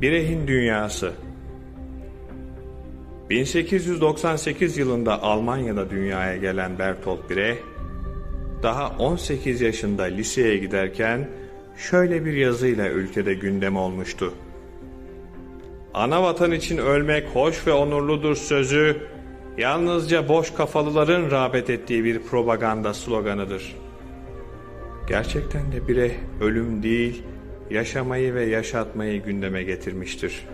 Birehin Dünyası 1898 yılında Almanya'da dünyaya gelen Bertolt Brecht, daha 18 yaşında liseye giderken şöyle bir yazıyla ülkede gündem olmuştu. Ana vatan için ölmek hoş ve onurludur sözü, yalnızca boş kafalıların rağbet ettiği bir propaganda sloganıdır. Gerçekten de Brecht ölüm değil, yaşamayı ve yaşatmayı gündeme getirmiştir.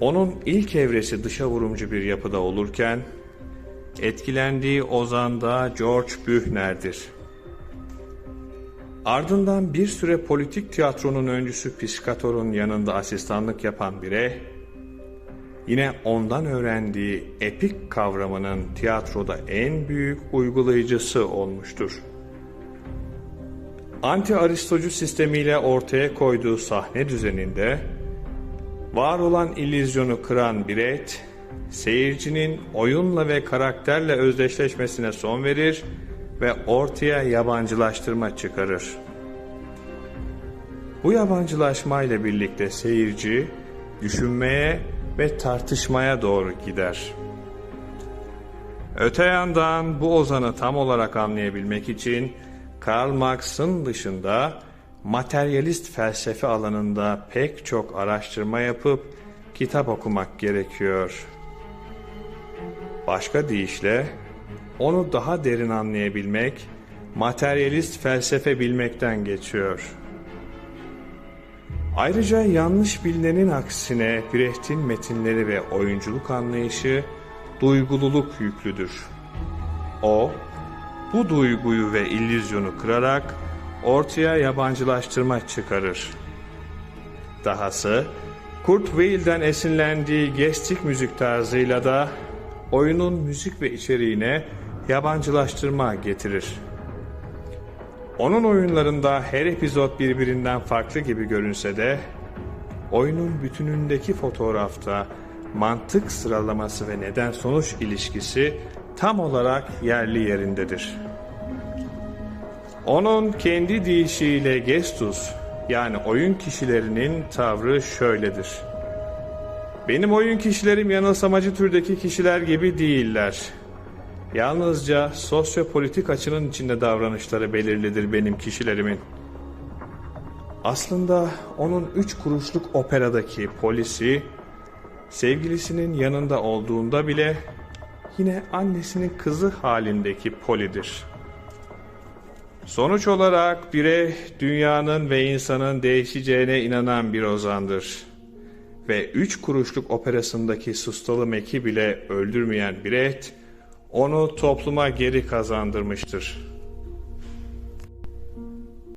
Onun ilk evresi dışa vurumcu bir yapıda olurken, etkilendiği ozan da George Büchner'dir. Ardından bir süre politik tiyatronun öncüsü Piscator'un yanında asistanlık yapan bire, yine ondan öğrendiği epik kavramının tiyatroda en büyük uygulayıcısı olmuştur. Anti-Aristocu sistemiyle ortaya koyduğu sahne düzeninde, var olan illüzyonu kıran Brecht, seyircinin oyunla ve karakterle özdeşleşmesine son verir ve ortaya yabancılaştırma çıkarır. Bu yabancılaşma ile birlikte seyirci düşünmeye ve tartışmaya doğru gider. Öte yandan bu ozanı tam olarak anlayabilmek için Karl Marx'ın dışında materyalist felsefe alanında pek çok araştırma yapıp kitap okumak gerekiyor. Başka deyişle onu daha derin anlayabilmek materyalist felsefe bilmekten geçiyor. Ayrıca yanlış bilinenin aksine Brecht'in metinleri ve oyunculuk anlayışı duygululuk yüklüdür. O, bu duyguyu ve illüzyonu kırarak ortaya yabancılaştırma çıkarır. Dahası Kurt Weill'den esinlendiği gestik müzik tarzıyla da oyunun müzik ve içeriğine yabancılaştırma getirir. Onun oyunlarında her epizod birbirinden farklı gibi görünse de oyunun bütünündeki fotoğrafta mantık sıralaması ve neden sonuç ilişkisi tam olarak yerli yerindedir. Onun kendi deyişiyle gestus yani oyun kişilerinin tavrı şöyledir. Benim oyun kişilerim yanılsamacı türdeki kişiler gibi değiller. Yalnızca sosyopolitik açının içinde davranışları belirlidir benim kişilerimin. Aslında onun üç kuruşluk operadaki polisi, sevgilisinin yanında olduğunda bile yine annesinin kızı halindeki polidir.'' Sonuç olarak bire dünyanın ve insanın değişeceğine inanan bir ozandır. Ve üç kuruşluk operasındaki sustalı Mek'i bile öldürmeyen Brecht, onu topluma geri kazandırmıştır.''